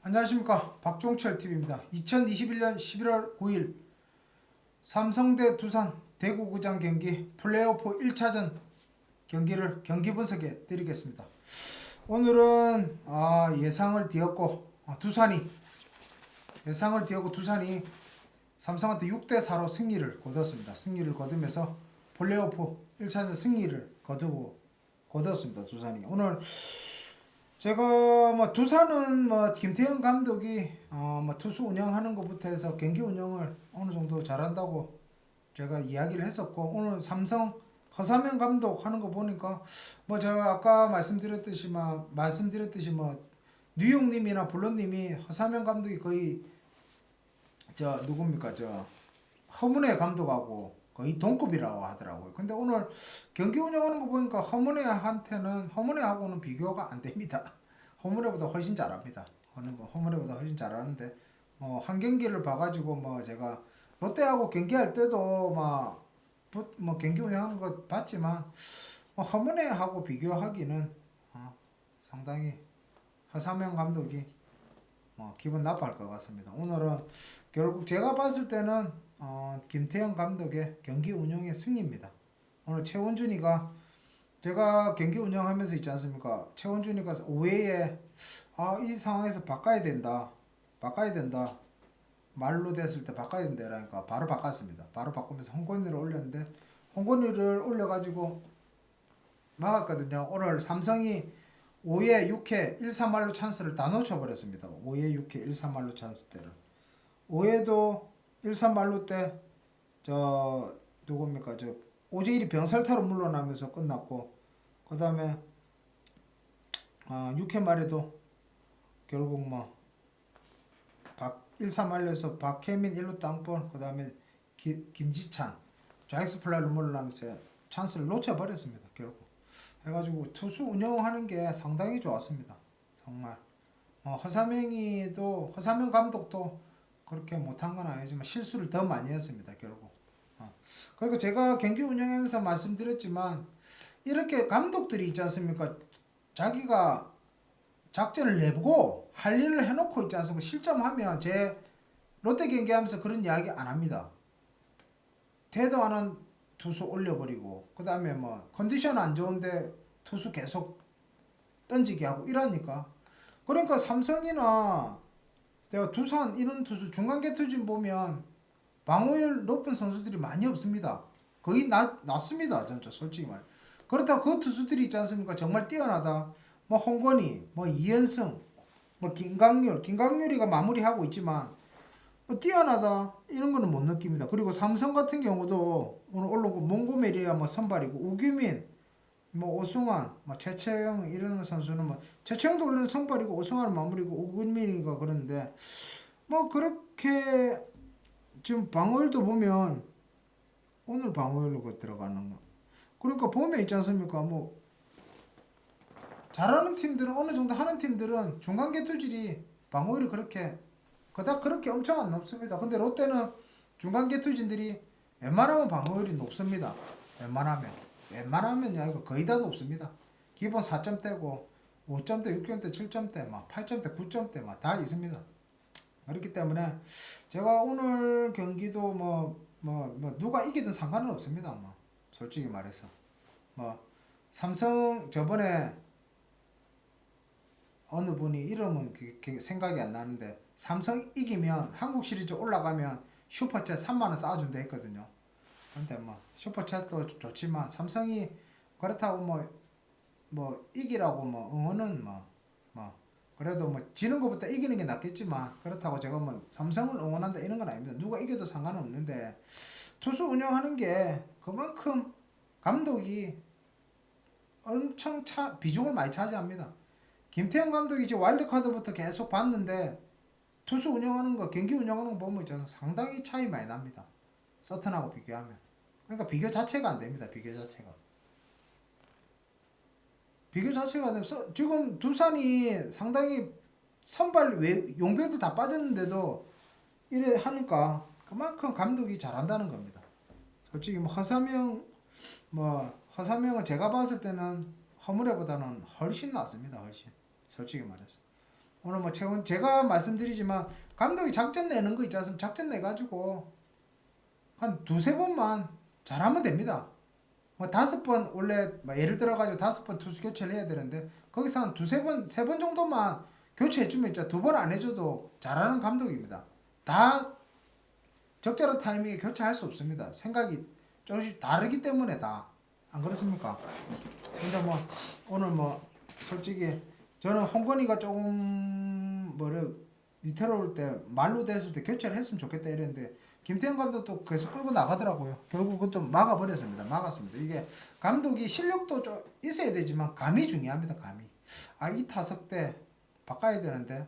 안녕하십니까 박종철 TV입니다. 2021년 11월 9일 삼성대 두산 대구구장 경기 플레이오프 1차전 경기를 경기 분석해 드리겠습니다. 오늘은 아, 예상을 뒤엎고 아, 두산이 예상을 뒤엎고 두산이 삼성한테 6대 4로 승리를 거뒀습니다. 승리를 거두면서 플레이오프 1차전 승리를 거두고 거뒀습니다. 두산이 오늘 제가 뭐 두산은 뭐 김태형 감독이 어뭐 투수 운영하는 것부터 해서 경기 운영을 어느 정도 잘한다고 제가 이야기를 했었고 오늘 삼성 허삼현 감독 하는 거 보니까 뭐 제가 아까 말씀드렸듯이 막 말씀드렸듯이 뭐 뉴욕님이나 블론님이 허삼현 감독이 거의 저 누굽니까? 저 허문회 감독하고 거의 동급이라고 하더라고요. 근데 오늘 경기 운영하는 거 보니까 허문회한테는 허문회하고는 비교가 안 됩니다. 허문회보다 훨씬 잘합니다. 허문- 뭐 허문회보다 훨씬 잘하는데 뭐 한 경기를 봐가지고 뭐 제가 롯데하고 경기할 때도 막 뭐 경기 운영하는 거 봤지만 뭐 허문회하고 비교하기는 어, 상당히 허삼영 감독이 뭐 기분 나빠할 것 같습니다. 오늘은 결국 제가 봤을 때는 어, 김태형 감독의 경기 운영의 승리입니다. 오늘 최원준이가 제가 경기 운영하면서 있지 않습니까? 최원준이가 5회에 아, 이 상황에서 바꿔야 된다. 바꿔야 된다. 말로 됐을 때 바꿔야 된다라니까 바로 바꿨습니다. 바로 바꾸면서 홍건이를 올렸는데 홍건이를 올려가지고 막았거든요. 오늘 삼성이 5회, 6회, 1, 3말로 찬스를 다 놓쳐버렸습니다. 5회, 6회, 1, 3말로 찬스 때를. 5회도 1, 3말로 때, 저, 누굽니까, 저, 오재일이 병살타로 물러나면서 끝났고, 그 다음에, 아, 6회 말에도 결국 뭐, 박, 1, 3말에서 박혜민 1루 땅볼, 그 다음에 김지찬, 좌익스 플라이로 물러나면서 찬스를 놓쳐버렸습니다, 결국. 해가지고 투수 운영하는 게 상당히 좋았습니다. 정말. 어, 허삼영이도 허삼영 감독도 그렇게 못한 건 아니지만 실수를 더 많이 했습니다. 결국. 어. 그리고 제가 경기 운영하면서 말씀드렸지만 이렇게 감독들이 있지 않습니까? 자기가 작전을 내보고 할 일을 해놓고 있지 않습니까? 실점하면 제 롯데 경기하면서 그런 이야기 안 합니다. 대도 않은 투수 올려버리고 그 다음에 뭐 컨디션 안 좋은데 투수 계속 던지게 하고 이러니까 그러니까 삼성이나 내가 두산 이런 투수 중간계 투진 보면 방어율 높은 선수들이 많이 없습니다. 거의 낮, 낮습니다. 진짜 솔직히 말. 그렇다고 그 투수들이 있지 않습니까? 정말 뛰어나다. 뭐 홍건희, 뭐 이현승, 뭐 김강률, 김강률이가 마무리하고 있지만 뭐 뛰어나다 이런 거는 못 느낍니다. 그리고 삼성 같은 경우도 오늘 올라온 거 몽고메리아 뭐 선발이고 우규민, 뭐 오승환, 뭐 최채영 이런 선수는 뭐 최채영도 원래는 선발이고 오승환은 마무리고 우규민이가 그런데 뭐 그렇게 지금 방어율도 보면 오늘 방어율로 그 들어가는 거. 그러니까 보면 있지 않습니까? 뭐 잘하는 팀들은 어느 정도 하는 팀들은 중간계 투질이 방어율이 그렇게 그닥 그렇게 엄청 안 높습니다. 근데 롯데는 중간계 투진들이 웬만하면 방어율이 높습니다. 웬만하면 웬만하면야 이거 거의 다 높습니다. 기본 4점대고 5점대, 6점대, 7점대, 막 8점대, 9점대 막 다 있습니다. 그렇기 때문에 제가 오늘 경기도 뭐, 뭐, 뭐 누가 이기든 상관은 없습니다. 뭐 솔직히 말해서 뭐 삼성 저번에 어느 분이 이름은 생각이 안 나는데 삼성 이기면 한국 시리즈 올라가면 슈퍼챗 3만 원 쌓아준다 했거든요. 근데 뭐 슈퍼챗도 좋지만 삼성이 그렇다고 뭐 뭐 이기라고 뭐 응원은 뭐 뭐 그래도 뭐 지는 것보다 이기는 게 낫겠지만 그렇다고 제가 뭐 삼성을 응원한다 이런 건 아닙니다. 누가 이겨도 상관없는데 투수 운영하는 게 그만큼 감독이 엄청 차 비중을 많이 차지합니다. 김태형 감독이 이제 와일드카드부터 계속 봤는데 투수 운영하는 거 경기 운영하는 거 보면 상당히 차이 많이 납니다. 서튼하고 비교하면 그러니까 비교 자체가 안 됩니다. 비교 자체가 비교 자체가 안 되면 서- 지금 두산이 상당히 선발 외 용병들 다 빠졌는데도 이래 하니까 그만큼 감독이 잘한다는 겁니다. 솔직히 뭐 허삼영 뭐 허삼영은 제가 봤을 때는 허물에보다는 훨씬 낫습니다. 훨씬 솔직히 말해서 오늘 뭐 최원 제가 말씀드리지만 감독이 작전 내는 거 있지 않습니까? 작전 내 가지고 한 두세 번만 잘하면 됩니다. 뭐 다섯 번 원래 뭐 예를 들어 가지고 다섯 번 투수 교체를 해야 되는데 거기서 한 두세 번 세 번 정도만 교체해 주면 있죠. 두번 안 해줘도 잘하는 감독입니다. 다 적절한 타이밍에 교체할 수 없습니다. 생각이 조금씩 다르기 때문에 다 안 그렇습니까? 근데 뭐 오늘 뭐 솔직히 저는 홍건이가 조금 뭐래 위태로울 때 말로 됐을 때 교체를 했으면 좋겠다 이랬는데 김태형 감독도 계속 끌고 나가더라고요. 결국 그것도 막아버렸습니다. 막았습니다. 이게 감독이 실력도 좀 있어야 되지만 감이 중요합니다. 감이. 아 이 타석 때 바꿔야 되는데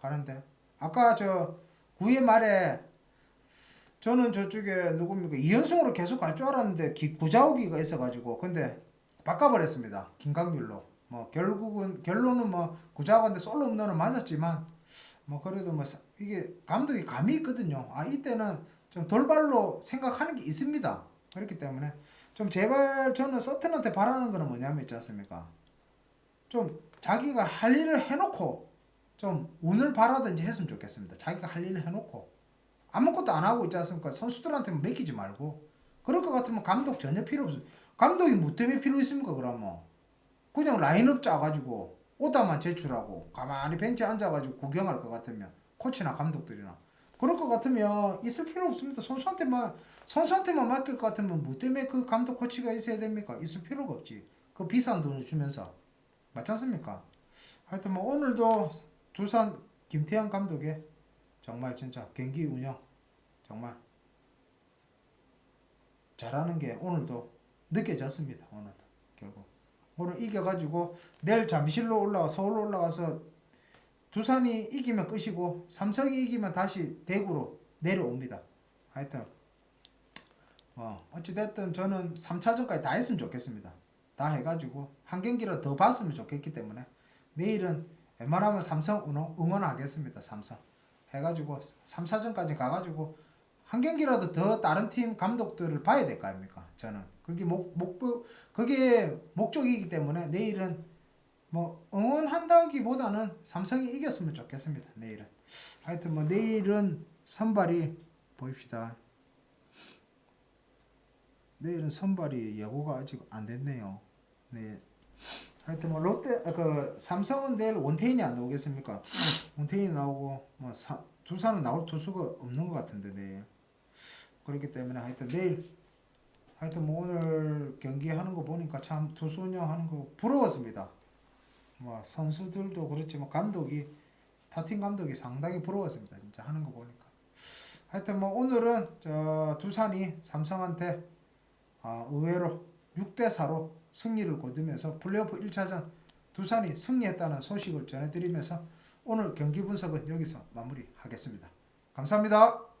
가는데 아까 저 9회 말에 저는 저쪽에 누굽니까 이현승으로 계속 갈 줄 알았는데 기, 구자욱이가 있어가지고 근데 바꿔버렸습니다. 김강률로 뭐 결국은 결론은 뭐 구자욱한테 솔로 홈런은 맞았지만 뭐 그래도 뭐 사- 이게 감독이 감이 있거든요. 아 이때는 좀 돌발로 생각하는 게 있습니다. 그렇기 때문에 좀 제발 저는 서튼한테 바라는 거는 뭐냐면 있지 않습니까? 좀 자기가 할 일을 해놓고 좀 운을 바라든지 했으면 좋겠습니다. 자기가 할 일을 해놓고 아무것도 안 하고 있지 않습니까? 선수들한테 맡기지 말고 그럴 것 같으면 감독 전혀 필요 없어요. 감독이 뭐 때문에 필요 있습니까? 그러면 그냥 라인업 짜가지고 오다만 제출하고 가만히 벤치에 앉아가지고 구경할 것 같으면 코치나 감독들이나 그럴 것 같으면 있을 필요 없습니다. 선수한테만 선수한테만 맡길 것 같으면 뭐 때문에 그 감독 코치가 있어야 됩니까? 있을 필요가 없지. 그 비싼 돈을 주면서 맞지 않습니까? 하여튼 뭐 오늘도 두산 김태형 감독의 정말 진짜 경기 운영 정말 잘하는 게 오늘도 느껴졌습니다. 오늘도 결국 오늘 이겨가지고 내일 잠실로 올라가 서울로 올라가서 두산이 이기면 끝이고 삼성이 이기면 다시 대구로 내려옵니다. 하여튼 뭐 어찌됐든 저는 3차전까지 다 했으면 좋겠습니다. 다 해가지고 한 경기를 더 봤으면 좋겠기 때문에 내일은 웬만하면 삼성 응원, 응원하겠습니다. 삼성 해가지고 3차전까지 가가지고 한 경기라도 더 다른 팀 감독들을 봐야 될 거 아닙니까? 저는 그게 목, 목, 그게 목적이기 때문에 내일은 뭐 응원한다기보다는 삼성이 이겼으면 좋겠습니다. 내일은 하여튼 뭐 내일은 선발이 보입시다. 내일은 선발이 예고가 아직 안 됐네요. 네. 하여튼 뭐 롯데 아, 그 삼성은 내일 원태인이 안 나오겠습니까? 원태인이 나오고 뭐 사, 두산은 나올 투수가 없는 것 같은데 내일. 그렇기 때문에 하여튼 내일 하여튼 뭐 오늘 경기 하는 거 보니까 참 투수 운영하는 거 부러웠습니다. 뭐 선수들도 그렇지만 감독이 타팀 감독이 상당히 부러웠습니다. 진짜 하는 거 보니까. 하여튼 뭐 오늘은 저 두산이 삼성한테 아, 의외로 6대 4로 승리를 거두면서 플레이오프 1차전 두산이 승리했다는 소식을 전해드리면서 오늘 경기 분석은 여기서 마무리하겠습니다. 감사합니다.